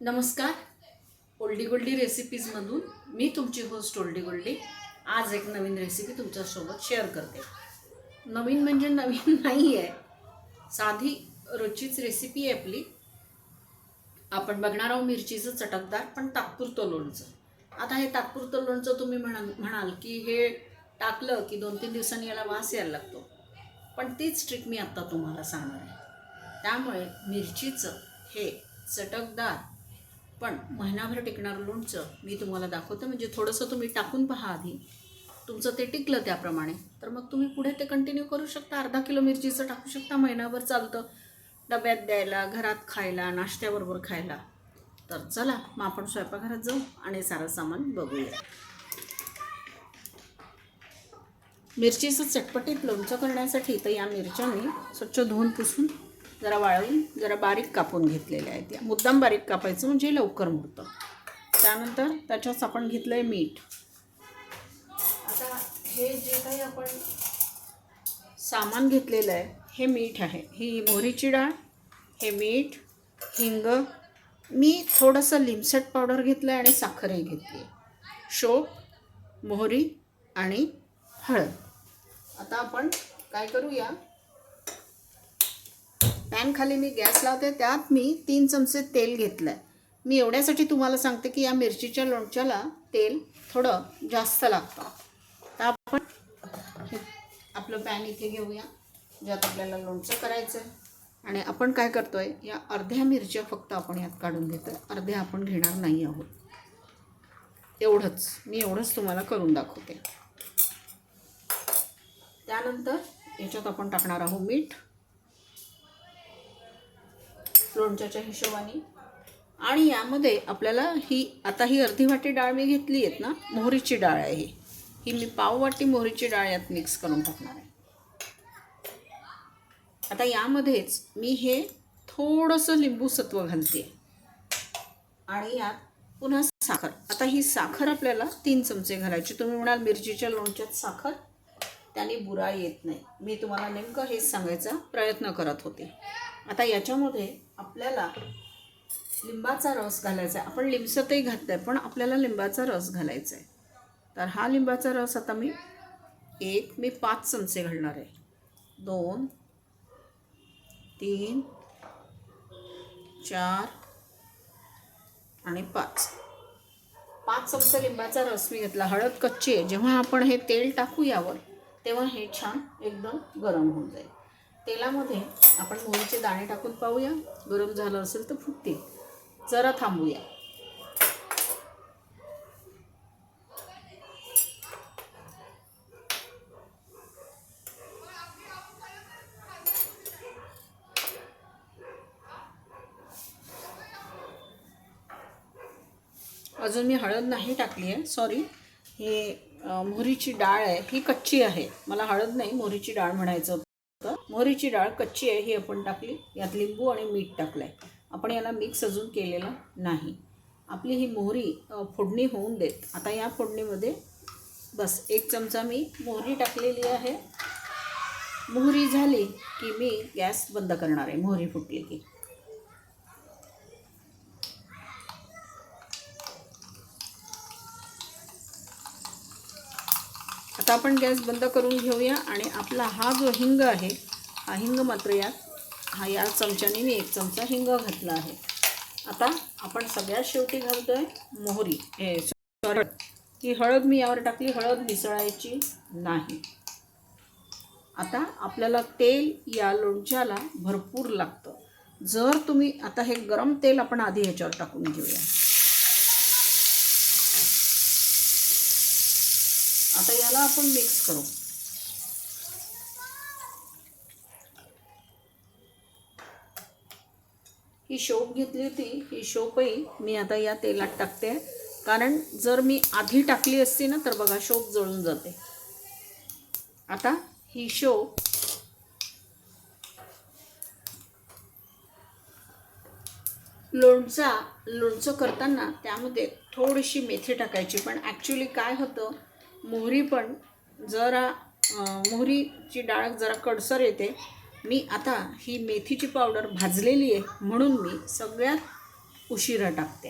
नमस्कार. ओल्डी गोल्डी रेसिपीजमधून मी तुमची होस्ट ओल्डी गोल्डी. आज एक नवीन रेसिपी तुमच्यासोबत शेअर करते. नवीन म्हणजे नवीन नाही आहे साधी रोजचीच रेसिपी आहे आपली. आपण बघणार आहोत मिरचीचं चटकदार पण तात्पुरतं लोणचं. आता हे तात्पुरतं लोणचं तुम्ही म्हणा म्हणाल की हे टाकलं की दोन तीन दिवसांनी याला वास यायला लागतो. पण तीच ट्रिक मी आत्ता तुम्हाला सांगणार आहे. त्यामुळे मिरचीचं हे चटकदार पण महिनाभर टिकणारं लोणचं मी तुम्हाला दाखवते. म्हणजे थोडंसं तुम्ही टाकून पहा आधी. तुमचं ते टिकलं त्याप्रमाणे. तर मग तुम्ही पुढे ते कंटिन्यू करू शकता. अर्धा किलो मिरचीचं टाकू शकता. महिनाभर चालतं. डब्यात द्यायला घरात खायला नाश्त्याबरोबर खायला. तर चला मग आपण स्वयंपाकघरात जाऊ आणि सारं सामान बघूया. मिरचीचं चटपटीत लोणचं करण्यासाठी तर या मिरच्या मी स्वच्छ धुवून पुसून जरा वाळवून जरा बारीक कापून घेतलेल्या आहेत या. मुद्दाम बारीक कापायचं म्हणजे लवकर मुरतं त्यानंतर त्याच्यात आपण घेतलं आहे मीठ. आता हे जे काही आपण सामान घेतलेलं आहे हे मीठ आहे. ही मोहरीची डाळ हे मीठ हिंग. मी थोडंसं लिमसट पावडर घेतलं आहे आणि साखरही घेतली आहे शोप मोहरी आणि हळद. आता आपण काय करूया? पॅन खाली मी गॅस लावते त्यात मी तीन चमचे तेल घेतलं आहे मी एवढ्यासाठी तुम्हाला सांगते की या मिरचीच्या लोणच्याला तेल थोडं जास्त लागतं. तर आपण आपलं पॅन इथे घेऊया ज्यात आपल्याला लोणचं करायचं आहे आणि आपण काय करतो आहे या अर्ध्या मिरच्या फक्त आपण यात काढून घेतो आहे अर्ध्या आपण घेणार नाही आहोत. एवढंच. मी एवढंच तुम्हाला करून दाखवते. त्यानंतर याच्यात आपण टाकणार आहोत मीठ. लोणच्याच्या हिशोबाने. आणि यामध्ये आपल्याला ही आता ही अर्धी वाटी डाळ मी घेतली आहेत ना मोहरीची डाळ आहे ही. मी पाव वाटी मोहरीची डाळ यात मिक्स करून टाकणार आहे. आता यामध्येच मी हे थोडंसं लिंबू सत्व घालते. आणि यात पुन्हा साखर. आता ही साखर आपल्याला तीन चमचे घालायची. तुम्ही म्हणाल मिरचीच्या लोणच्यात साखर त्याने बुरा येत नाही. मी तुम्हाला नेमकं हेच सांगायचा प्रयत्न करत होते. आता याच्यामध्ये आपल्याला लिंबाचा रस घालायचा आहे आपण लिंबसतही घातलं आहे पण आपल्याला लिंबाचा रस घालायचा आहे तर हा लिंबाचा रस आता मी एक मी पाच चमचे घालणार आहे. दोन तीन चार आणि पाच. पाच चमचे लिंबाचा रस मी घेतला. हळद कच्ची आहे. जेव्हा आपण हे तेल टाकू यावर तेव्हा हे छान एकदम गरम होऊन जाईल. तेलामध्ये आपण मोहरीचे दाणे टाकून पाहूया. गरम झालं असेल तर फुटतील. जरा थांबूया. अजून मी हळद नाही टाकली आहे. सॉरी हे मोहरीची डाळ आहे. ही कच्ची आहे. मला हळद नाही मोहरीची डाळ म्हणायचं मोहरीची डाळ कच्ची आहे ही आपण टाकली. यात लिंबू आणि मीठ टाकलं आहे आपण याला मिक्स अजून केलेलं नाही. आपली ही मोहरी फोडणी होऊन देत. आता या फोडणीमध्ये बस एक चमचा मी मोहरी टाकलेली आहे. मोहरी झाली की मी गॅस बंद करणार आहे मोहरी फुटली की. आता आपण गॅस बंद करून घेऊया आणि आपला हा जो हिंग आहे हा हिंग मात्र यात हा या चमच्याने मी एक चमचा हिंग घातला आहे. आता आपण सगळ्यात शेवटी घालतो आहे मोहरी. हे हळद ही हळद मी यावर टाकली हळद मिसळायची नाही. आता आपल्याला तेल या लोणच्याला भरपूर लागतं. जर तुम्ही आता हे गरम तेल आपण आधी ह्याच्यावर टाकून घेऊया. आता याला आपण मिक्स करू. ही शोप घेतली होती ही शोपही मी आता या तेलात टाकते. कारण जर मी आधी टाकली असती ना तर बघा शोप जळून जाते. आता ही शोप लोणचा लोणचं करताना त्यामध्ये थोडीशी मेथी टाकायची. पण ॲक्च्युली काय होतं मोहरी पण जरा मोहरीची डाळ जरा कडसर येते. मी आता ही मेथीची पावडर भाजलेली आहे म्हणून मी सगळ्यात उशिरा टाकते.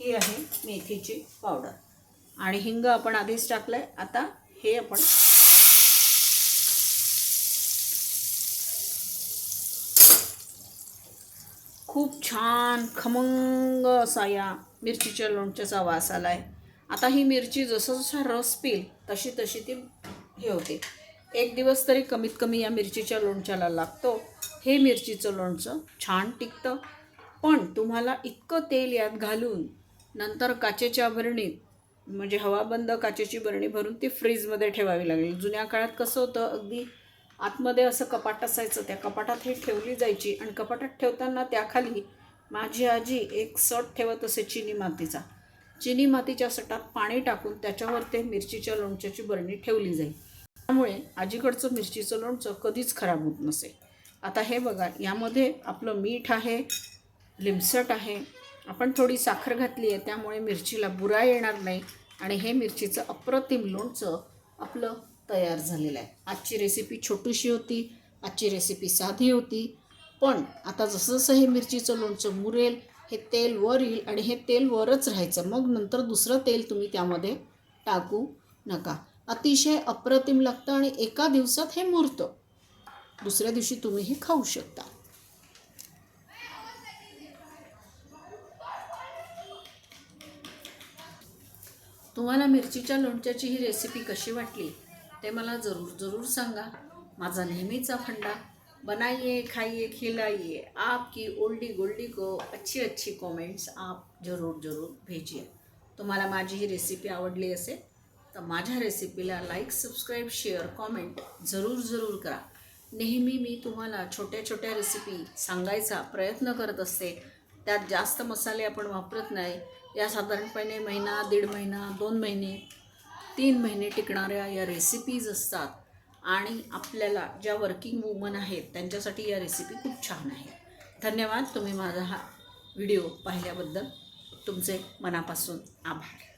ही आहे मेथीची पावडर. आणि हिंग आपण आधीच टाकलं आहे आता हे आपण खूप छान खमंग असा या मिरचीच्या लोणच्याचा वास आला आहे आता ही मिरची जसं जसा रस पिल तशी तशी ती हे होते. एक दिवस तरी कमीत कमी या मिरचीच्या लोणच्याला लागतो. हे मिरचीचं लोणचं छान टिकतं. पण तुम्हाला इतकं तेल यात घालून नंतर काचेच्या भरणीत म्हणजे हवाबंद काचेची बरणी भरून ती फ्रीजमध्ये ठेवावी लागेल. जुन्या काळात कसं होतं अगदी आतमध्ये असं कपाट असायचं त्या कपाटात हे ठेवली जायची. आणि कपाटात ठेवताना त्याखाली माझी आजी एक सट ठेवत असे चिनी मातीचा. चिनी मातीच्या सटात पाणी टाकून त्याच्यावर ते मिरचीच्या लोणच्याची बरणी ठेवली जाईल. त्यामुळे आजीकडचं मिरचीचं लोणचं कधीच खराब होत नसे आता हे बघा यामध्ये आपलं मीठ आहे लिमसट आहे आपण थोडी साखर घातली आहे त्यामुळे मिरचीला बुरा येणार नाही आणि हे मिरचीचं अप्रतिम लोणचं आपलं तयार झालेलं आहे. आजची रेसिपी छोटीशी होती आजची रेसिपी साधी होती पण आता जसं जसं हे मिरचीचं लोणचं मुरेल हे तेल वर येईल आणि हे तेल वरच राहायचं. मग नंतर दुसरं तेल तुम्ही त्यामध्ये टाकू नका. अतिशय अप्रतिम लागतं आणि एका दिवसात हे मुरतं. दुसऱ्या दिवशी तुम्ही हे खाऊ शकता. तुम्हाला मिरचीच्या लोणच्याची ही रेसिपी कशी वाटली ते मला जरूर जरूर सांगा. माझा नेहमीचा फंडा. बनाइए खाइए खिलाइए। आपकी ओल्डी गोल्डी को अच्छी अच्छी कमेंट्स आप जरूर जरूर भेजिए। तुम्हाला माझी ही रेसिपी आवडली असेल तर माझ्या रेसिपीला लाईक सबस्क्राईब शेअर कॉमेंट जरूर जरूर करा. नेहमी मी तुम्हाला छोट्या छोट्या रेसिपी सांगायचा प्रयत्न करत असते. त्यात जास्त मसाले आपण वापरत नाही. या साधारणपणे महिना दीड महिना दोन महिने तीन महिने टिकणाऱ्या या रेसिपीज असतात. आणि आपल्याला ज्या वर्किंग वुमन आहेत त्यांच्यासाठी या रेसिपी खूप छान आहे. धन्यवाद. तुम्ही माझा हा व्हिडिओ पाहिल्याबद्दल. तुमचे मनापासून आभार.